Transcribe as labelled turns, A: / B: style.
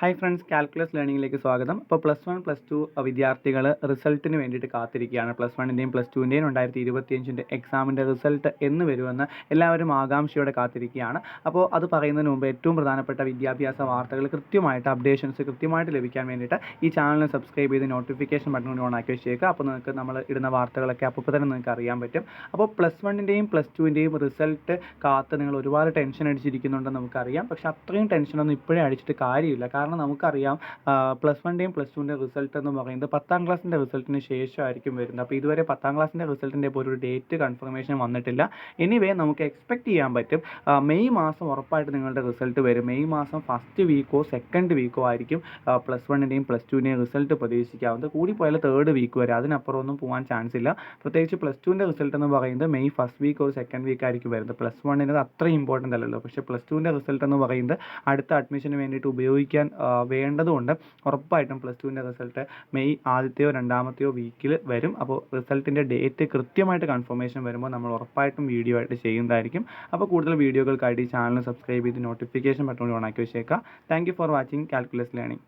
A: Hi friends calculus ലേണിംഗിലേക്ക് സ്വാഗതം. അപ്പോൾ plus one plus two വിദ്യാർത്ഥികൾ റിസൾട്ടിന് വേണ്ടിയിട്ട് കാത്തിരിക്കുകയാണ്. പ്ലസ് വണ്ണിന്റെയും പ്ലസ് ടുവിന്റെയും രണ്ടായിരത്തി ഇരുപത്തിയഞ്ചിന്റെ എക്സാമിന്റെ റിസൾട്ട് എന്ന് വരുമെന്ന് എല്ലാവരും ആകാംക്ഷയോടെ കാത്തിരിക്കുകയാണ്. അപ്പോൾ അത് പറയുന്നതിന് മുമ്പ് ഏറ്റവും പ്രധാനപ്പെട്ട വിദ്യാഭ്യാസ വാർത്തകൾ കൃത്യമായിട്ട് അപ്ഡേഷൻസ് കൃത്യമായിട്ട് ലഭിക്കാൻ വേണ്ടിയിട്ട് ഈ ചാനൽ സബ്സ്ക്രൈബ് ചെയ്ത് നോട്ടിഫിക്കേഷൻ ബട്ടൺ കൂടി ഓൺ ആക്കി വെച്ചേക്കുക. അപ്പോൾ നിങ്ങൾക്ക് നമ്മൾ ഇടുന്ന വാർത്തകളൊക്കെ അപ്പോൾ തന്നെ നിങ്ങൾക്ക് അറിയാൻ പറ്റും. അപ്പോൾ പ്ലസ് വണ്ണിന്റെയും പ്ലസ് ടുവിന്റെയും റിസൾട്ട് കാത്ത് നിങ്ങൾ ഒരുപാട് ടെൻഷൻ അടിച്ചിരിക്കുന്നുണ്ടെന്ന് നമുക്കറിയാം. പക്ഷേ അത്രയും ടെൻഷനൊന്നും ഇപ്പോഴേ അടിച്ചിട്ട് കാര്യമില്ല. കാരണം നമുക്കറിയാം പ്ലസ് വണ്ണിന്റെയും പ്ലസ് ടുവിന്റെയും റിസൾട്ട് എന്ന് പറയുന്നത് പത്താം ക്ലാസ്സിന്റെ റിസൾട്ടിന് ശേഷമായിരിക്കും വരുന്നത്. അപ്പോൾ ഇതുവരെ പത്താം ക്ലാസ്സിന്റെ റിസൾട്ടിന്റെ ഇപ്പോൾ ഒരു ഡേറ്റ് കൺഫർമേഷൻ വന്നിട്ടില്ല. എനിവേ നമുക്ക് എക്സ്പെക്ട് ചെയ്യാൻ പറ്റും. മെയ് മാസം ഉറപ്പായിട്ട് നിങ്ങളുടെ റിസൾട്ട് വരും. മെയ് മാസം ഫസ്റ്റ് വീക്കോ സെക്കൻഡ് വീക്കോ ആയിരിക്കും പ്ലസ് വണ്ണിന്റെയും പ്ലസ് ടുവിന്റെയും റിസൾട്ട് പ്രതീക്ഷിക്കാവുന്നത്. കൂടിപ്പോയാൽ തേർഡ് വീക്ക് വരെ. അതിനപ്പുറം ഒന്നും പോകാൻ ചാൻസ് ഇല്ല. പ്രത്യേകിച്ച് പ്ലസ് ടുവിന്റെ റിസൾട്ട് എന്ന് പറയുന്നത് മെയ് ഫസ്റ്റ് വീക്ക് ഒരു സെക്കൻഡ് വീക്ക് ആയിരിക്കും വരുന്നത്. പ്ലസ് വണ്ണിന് അത്ര ഇമ്പോർട്ടന്റ് അല്ലല്ലോ. പക്ഷേ പ്ലസ് ടുവിന്റെ റിസൾട്ട് എന്ന് പറയുന്നത് അടുത്ത അഡ്മിഷന് വേണ്ടിയിട്ട് ഉപയോഗിക്കാൻ വേണ്ടതുകൊണ്ട് ഉറപ്പായിട്ടും പ്ലസ് ടുവിന്റെ റിസൾട്ട് മെയ് ആദ്യത്തെയോ രണ്ടാമത്തെയോ വീക്കിൽ വരും. അപ്പോൾ റിസൾട്ടിന്റെ ഡേറ്റ് കൃത്യമായിട്ട് കൺഫർമേഷൻ വരുമ്പോൾ നമ്മൾ ഉറപ്പായിട്ടും വീഡിയോ ആയിട്ട് ചെയ്യുന്നതായിരിക്കും. അപ്പോൾ കൂടുതൽ വീഡിയോകൾക്കായിട്ട് ഈ ചാനൽ സബ്സ്ക്രൈബ് ചെയ്ത് നോട്ടിഫിക്കേഷൻ ബട്ടൺ ഓൺ ആക്കി വെച്ചേക്കാം thank you for watching calculus learning